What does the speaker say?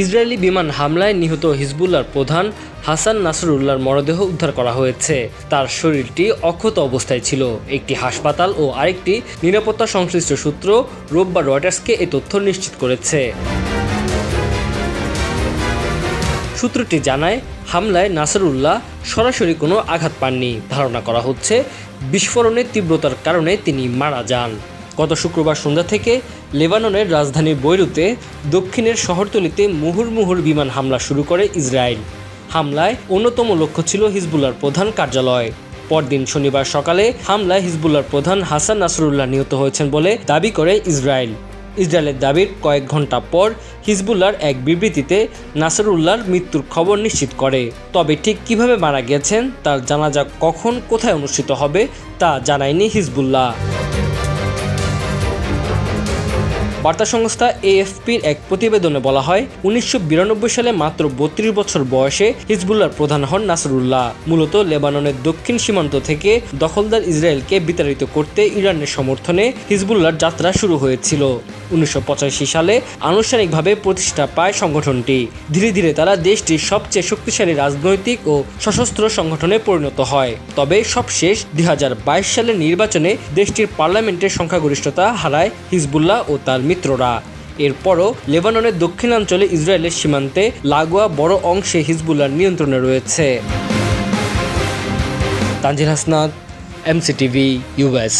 Israeli বিমান হামলায় নিহত হিজবুল্লার প্রধান হাসান নাসরুল্লাহর মরদেহ উদ্ধার করা হয়েছে। তার শরীরটি অক্ষত অবস্থায় ছিল। একটি হাসপাতাল ও আরেকটি নিরাপত্তা সংশ্লিষ্ট সূত্র রোববার রয়টার্সকে এ তথ্য নিশ্চিত করেছে। সূত্রটি জানায়, হামলায় নাসরুল্লাহ সরাসরি কোনো আঘাত পাননি। ধারণা করা হচ্ছে, বিস্ফোরণের তীব্রতার কারণে তিনি মারা যান। গত শুক্রবার সন্ধ্যা থেকে লেবাননের রাজধানী বৈরুতে দক্ষিণের শহরতলিতে মুহুর্মুহুর বিমান হামলা শুরু করে ইসরায়েল। হামলায় অন্যতম লক্ষ্য ছিল হিজবুল্লার প্রধান কার্যালয়। পরদিন শনিবার সকালে হামলায় হিজবুল্লার প্রধান হাসান নাসরুল্লাহ নিহত হয়েছেন বলে দাবি করে ইসরায়েল। ইসরায়েলের দাবির কয়েক ঘণ্টা পর হিজবুল্লার এক বিবৃতিতে নাসরুল্লাহর মৃত্যুর খবর নিশ্চিত করে। তবে ঠিক কীভাবে মারা গেছেন তার জানাজা কখন কোথায় অনুষ্ঠিত হবে তা জানায়নি হিজবুল্লাহ। বার্তা সংস্থা এএফপির এক প্রতিবেদনে বলা হয়, উনিশশো বিরানব্বই সালে মাত্র বত্রিশ বছর বয়সে হিজবুল্লার প্রধান হন নাসরুল্লাহ। মূলত লেবাননের দক্ষিণ সীমান্ত থেকে দখলদার ইসরায়েলকে বিতাড়িত করতে ইরানের সমর্থনে হিজবুল্লার যাত্রা শুরু হয়েছিল। উনিশশো পঁচাশি সালে আনুষ্ঠানিকভাবে প্রতিষ্ঠা পায় সংগঠনটি। ধীরে ধীরে তারা দেশটির সবচেয়ে শক্তিশালী রাজনৈতিক ও সশস্ত্র সংগঠনে পরিণত হয়। তবে সবশেষ দুই সালের নির্বাচনে দেশটির পার্লামেন্টের সংখ্যাগরিষ্ঠতা হারায় হিজবুল্লাহ ও তার মিত্ররা। এরপরও লেবাননের দক্ষিণাঞ্চলে ইসরায়েলের সীমান্তে লাগোয়া বড় অংশে হিজবুল্লার নিয়ন্ত্রণে রয়েছে। Tanzil Hasnat, MCTV US